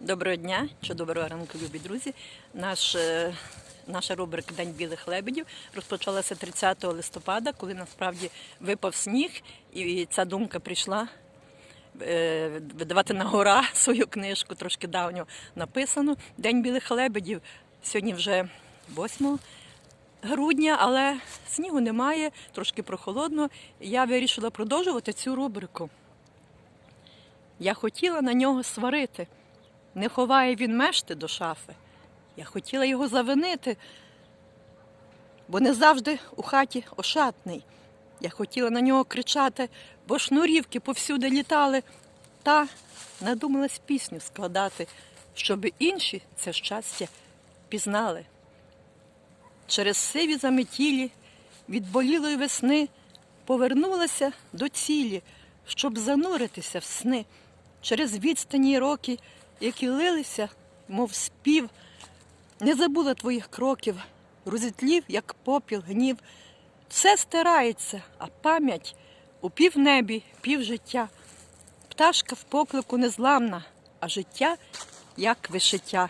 Доброго дня чи доброго ранку, любі друзі. Наш, е, наша рубрика День білих лебедів розпочалася 30 листопада, коли насправді випав сніг, і ця думка прийшла е, видавати на гора свою книжку, трошки давньо написану. День білих лебедів. Сьогодні вже 8 грудня, але снігу немає, трошки прохолодно. Я вирішила продовжувати цю рубрику. Я хотіла на нього сварити. Не ховає він мешти до шафи. Я хотіла його завинити, бо не завжди у хаті ошатний. Я хотіла на нього кричати, бо шнурівки повсюди літали, та надумалась пісню складати, щоб інші це щастя пізнали. Через сиві заметілі від болілої весни повернулася до цілі, щоб зануритися в сни через відстані роки, які лилися, мов спів, не забула твоїх кроків, розітлів, як попіл, гнів. Все стирається, а пам'ять у півнебі, півжиття. Пташка в поклику незламна, а життя як вишиття.